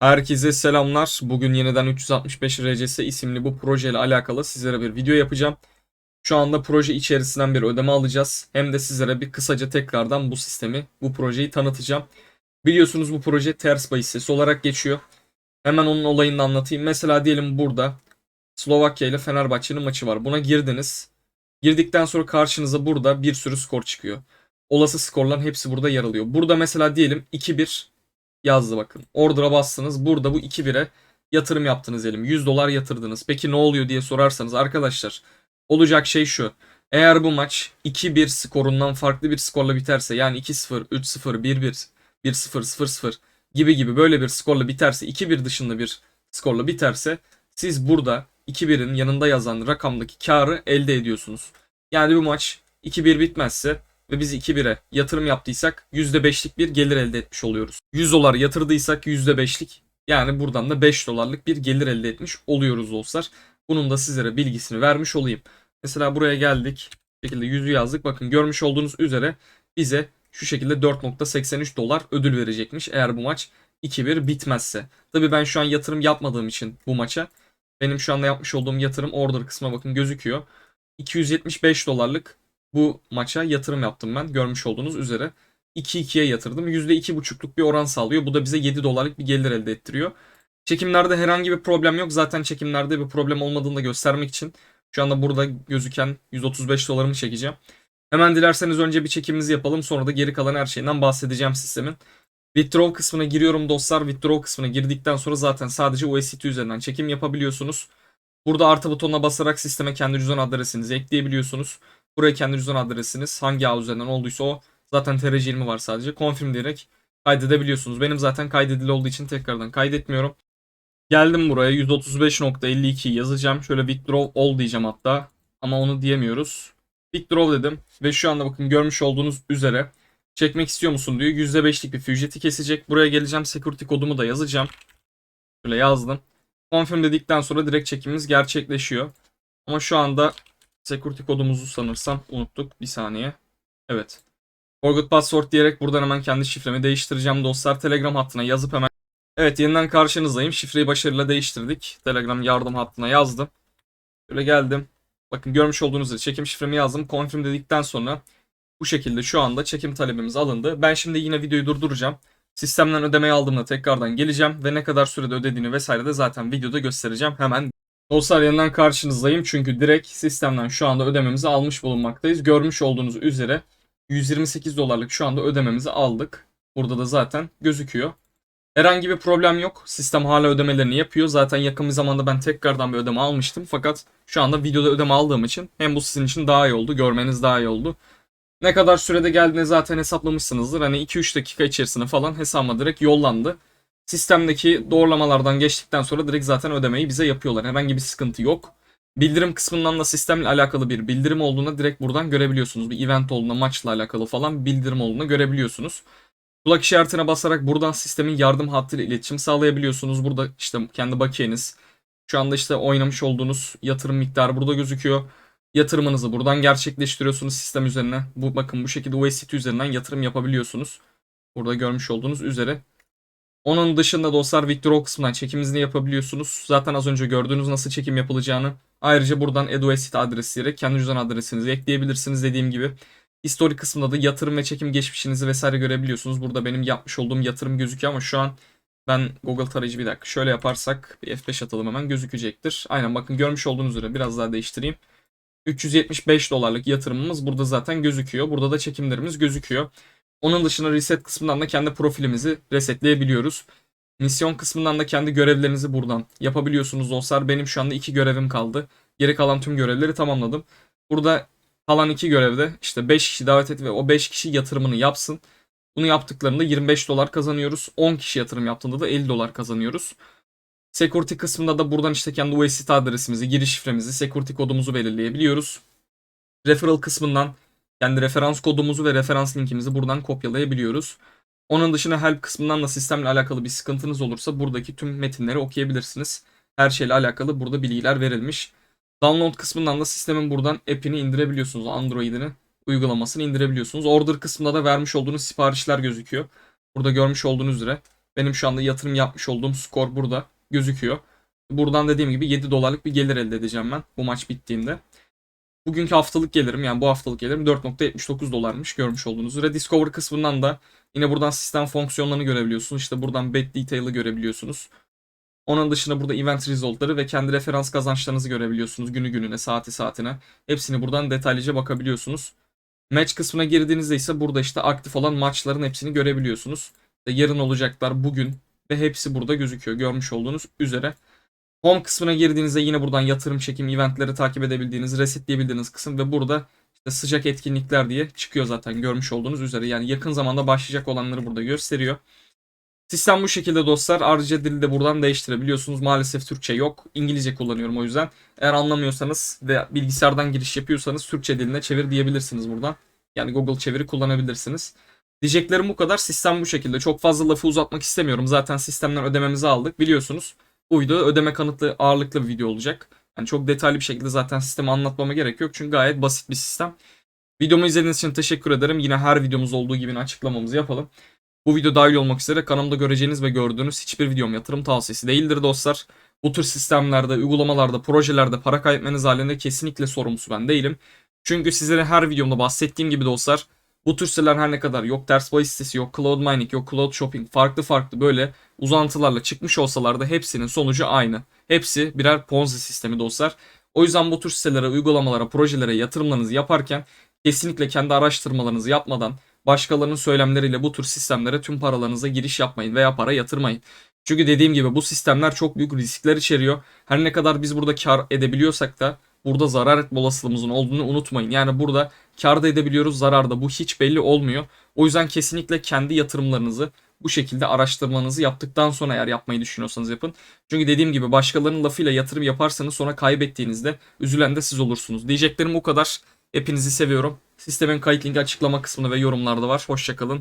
Herkese selamlar. Bugün yeniden 365 RCS isimli bu projeyle alakalı sizlere bir video yapacağım. Şu anda proje içerisinden bir ödeme alacağız. Hem de sizlere bir kısaca tekrardan bu sistemi, bu projeyi tanıtacağım. Biliyorsunuz bu proje ters bahis hissesi olarak geçiyor. Hemen onun olayını da anlatayım. Mesela diyelim burada Slovakya ile Fenerbahçe'nin maçı var. Buna girdiniz. Girdikten sonra karşınıza burada bir sürü skor çıkıyor. Olası skorların hepsi burada yer alıyor. Burada mesela diyelim 2-1 yazdı bakın. Order'a bastınız. Burada bu 2-1'e yatırım yaptınız diyelim. 100 dolar yatırdınız. Peki ne oluyor diye sorarsanız arkadaşlar olacak şey şu. Eğer bu maç 2-1 skorundan farklı bir skorla biterse yani 2-0, 3-0, 1-1, 1-0, 0-0 gibi gibi böyle bir skorla biterse 2-1 dışında bir skorla biterse siz burada 2-1'in yanında yazan rakamdaki karı elde ediyorsunuz. Yani bu maç 2-1 bitmezse ve biz 2-1'e yatırım yaptıysak %5'lik bir gelir elde etmiş oluyoruz. 100 dolar yatırdıysak %5'lik yani buradan da 5 dolarlık bir gelir elde etmiş oluyoruz dostlar. Bunun da sizlere bilgisini vermiş olayım. Mesela buraya geldik. Bu şekilde 100'ü yazdık. Bakın görmüş olduğunuz üzere bize şu şekilde 4.83 dolar ödül verecekmiş eğer bu maç 2-1 bitmezse. Tabi ben şu an yatırım yapmadığım için bu maça benim şu anda yapmış olduğum yatırım order kısmına bakın gözüküyor. 275 dolarlık bu maça yatırım yaptım ben görmüş olduğunuz üzere. 2-2'ye yatırdım. %2,5'luk bir oran sağlıyor. Bu da bize 7 dolarlık bir gelir elde ettiriyor. Çekimlerde herhangi bir problem yok. Zaten çekimlerde bir problem olmadığını da göstermek için şu anda burada gözüken 135 dolarımı çekeceğim. Hemen dilerseniz önce bir çekimimizi yapalım. Sonra da geri kalan her şeyinden bahsedeceğim sistemin. Withdraw kısmına giriyorum dostlar. Withdraw kısmına girdikten sonra zaten sadece USDT üzerinden çekim yapabiliyorsunuz. Burada artı butonuna basarak sisteme kendi cüzdan adresinizi ekleyebiliyorsunuz. Buraya kendi cüzdan adresiniz hangi ağ üzerinden olduysa o zaten TRC20 var sadece. Confirm diyerek kaydedebiliyorsunuz. Benim zaten kaydedili olduğu için tekrardan kaydetmiyorum. Geldim buraya 135.52 yazacağım. Şöyle withdraw all diyeceğim hatta. Ama onu diyemiyoruz. Withdraw dedim. Ve şu anda bakın görmüş olduğunuz üzere çekmek istiyor musun diyor. %5'lik bir ücreti kesecek. Buraya geleceğim. Security kodumu da yazacağım. Şöyle yazdım. Confirm dedikten sonra direkt çekimimiz gerçekleşiyor. Ama şu anda security kodumuzu sanırsam unuttuk. Bir saniye. Evet. Forgot password diyerek buradan hemen kendi şifremi değiştireceğim dostlar. Telegram hattına yazıp hemen Evet yeniden karşınızdayım. Şifreyi başarıyla değiştirdik. Telegram yardım hattına yazdım. Böyle geldim. Bakın görmüş olduğunuz gibi çekim şifremi yazdım. Confirm dedikten sonra bu şekilde şu anda çekim talebimiz alındı. Ben şimdi yine videoyu durduracağım. Sistemden ödemeyi aldığımda tekrardan geleceğim ve ne kadar sürede ödediğini vesaire de zaten videoda göstereceğim. Hemen Dostlar yeniden karşınızdayım çünkü direkt sistemden şu anda ödememizi almış bulunmaktayız. Görmüş olduğunuz üzere 128 dolarlık şu anda ödememizi aldık. Burada da zaten gözüküyor. Herhangi bir problem yok. Sistem hala ödemelerini yapıyor. Zaten yakın bir zamanda ben tekrardan bir ödeme almıştım. Fakat şu anda videoda ödeme aldığım için hem bu sizin için daha iyi oldu. Görmeniz daha iyi oldu. Ne kadar sürede geldiğini zaten hesaplamışsınızdır. Hani 2-3 dakika içerisinde falan hesabıma direkt yollandı. Sistemdeki doğrulamalardan geçtikten sonra direkt zaten ödemeyi bize yapıyorlar. Herhangi bir sıkıntı yok. Bildirim kısmından da sistemle alakalı bir bildirim olduğunda direkt buradan görebiliyorsunuz. Bir event olduğunda maçla alakalı falan bildirim olduğunda görebiliyorsunuz. Kulak işaretine basarak buradan sistemin yardım hattıyla iletişim sağlayabiliyorsunuz. Burada işte kendi bakiyeniz. Şu anda işte oynamış olduğunuz yatırım miktarı burada gözüküyor. Yatırımınızı buradan gerçekleştiriyorsunuz sistem üzerine. Bu bakın bu şekilde USDT üzerinden yatırım yapabiliyorsunuz. Burada görmüş olduğunuz üzere. Onun dışında dostlar withdraw kısmından çekiminizi yapabiliyorsunuz. Zaten az önce gördüğünüz nasıl çekim yapılacağını. Ayrıca buradan EduSit adresi diyerek kendi cüzdan adresinizi ekleyebilirsiniz dediğim gibi. History kısmında da yatırım ve çekim geçmişinizi vesaire görebiliyorsunuz. Burada benim yapmış olduğum yatırım gözüküyor ama şu an ben Google tarayıcı bir dakika şöyle yaparsak bir F5 atalım hemen gözükecektir. Aynen bakın görmüş olduğunuz üzere biraz daha değiştireyim. 375 dolarlık yatırımımız burada zaten gözüküyor. Burada da çekimlerimiz gözüküyor. Onun dışında reset kısmından da kendi profilimizi resetleyebiliyoruz. Misyon kısmından da kendi görevlerinizi buradan yapabiliyorsunuz dostlar. Benim şu anda iki görevim kaldı. Geri kalan tüm görevleri tamamladım. Burada kalan iki görevde işte 5 kişi davet et ve o 5 kişi yatırımını yapsın. Bunu yaptıklarında 25 dolar kazanıyoruz. 10 kişi yatırım yaptığında da 50 dolar kazanıyoruz. Security kısmında da buradan işte kendi USDT adresimizi, giriş şifremizi, security kodumuzu belirleyebiliyoruz. Referral kısmından kendi referans kodumuzu ve referans linkimizi buradan kopyalayabiliyoruz. Onun dışında help kısmından da sistemle alakalı bir sıkıntınız olursa buradaki tüm metinleri okuyabilirsiniz. Her şeyle alakalı burada bilgiler verilmiş. Download kısmından da sistemin buradan app'ini indirebiliyorsunuz. Android'ini uygulamasını indirebiliyorsunuz. Order kısmında da vermiş olduğunuz siparişler gözüküyor. Burada görmüş olduğunuz üzere Benim şu anda yatırım yapmış olduğum skor burada gözüküyor. Buradan dediğim gibi 7 dolarlık bir gelir elde edeceğim ben bu maç bittiğinde. Bugünkü haftalık gelirim yani bu haftalık gelirim 4.79 dolarmış görmüş olduğunuz üzere. Discover kısmından da yine buradan sistem fonksiyonlarını görebiliyorsunuz. İşte buradan bet detail'ı görebiliyorsunuz. Onun dışında burada event result'ları ve kendi referans kazançlarınızı görebiliyorsunuz günü gününe, saati saatine. Hepsini buradan detaylıca bakabiliyorsunuz. Match kısmına girdiğinizde ise burada işte aktif olan maçların hepsini görebiliyorsunuz. Yarın olacaklar, bugün ve hepsi burada gözüküyor görmüş olduğunuz üzere. Home kısmına girdiğinizde yine buradan yatırım çekim eventleri takip edebildiğiniz, resetleyebildiğiniz kısım ve burada işte sıcak etkinlikler diye çıkıyor zaten görmüş olduğunuz üzere. Yani yakın zamanda başlayacak olanları burada gösteriyor. Sistem bu şekilde dostlar. Ayrıca dili de buradan değiştirebiliyorsunuz. Maalesef Türkçe yok. İngilizce kullanıyorum o yüzden. Eğer anlamıyorsanız ve bilgisayardan giriş yapıyorsanız Türkçe diline çevir diyebilirsiniz buradan. Yani Google çeviri kullanabilirsiniz. Diyeceklerim bu kadar. Sistem bu şekilde. Çok fazla lafı uzatmak istemiyorum. Zaten sistemden ödememizi aldık. Biliyorsunuz video ödeme kanıtlı ağırlıklı bir video olacak. Yani çok detaylı bir şekilde zaten sistemi anlatmama gerek yok. Çünkü gayet basit bir sistem. Videomu izlediğiniz için teşekkür ederim. Yine her videomuz olduğu gibi açıklamamızı yapalım. Bu video dahil olmak üzere kanalımda göreceğiniz ve gördüğünüz hiçbir videom yatırım tavsiyesi değildir dostlar. Bu tür sistemlerde, uygulamalarda, projelerde para kaybetmeniz halinde kesinlikle sorumlusu ben değilim. Çünkü sizlere her videomda bahsettiğim gibi dostlar bu tür siteler her ne kadar yok ders bahis sitesi, yok cloud mining, yok cloud shopping farklı farklı böyle uzantılarla çıkmış olsalar da hepsinin sonucu aynı. Hepsi birer ponzi sistemi dostlar. O yüzden bu tür sitelere, uygulamalara, projelere yatırımlarınızı yaparken kesinlikle kendi araştırmalarınızı yapmadan başkalarının söylemleriyle bu tür sistemlere tüm paralarınıza giriş yapmayın veya para yatırmayın. Çünkü dediğim gibi bu sistemler çok büyük riskler içeriyor. Her ne kadar biz burada kar edebiliyorsak da burada zarar etme olasılığımızın olduğunu unutmayın. Yani burada kar da edebiliyoruz, zarar da bu hiç belli olmuyor. O yüzden kesinlikle kendi yatırımlarınızı bu şekilde araştırmanızı yaptıktan sonra eğer yapmayı düşünüyorsanız yapın. Çünkü dediğim gibi başkalarının lafıyla yatırım yaparsanız sonra kaybettiğinizde üzülen de siz olursunuz. Diyeceklerim bu kadar. Hepinizi seviyorum. Sistemin kayıt linki açıklama kısmında ve yorumlarda var. Hoşçakalın.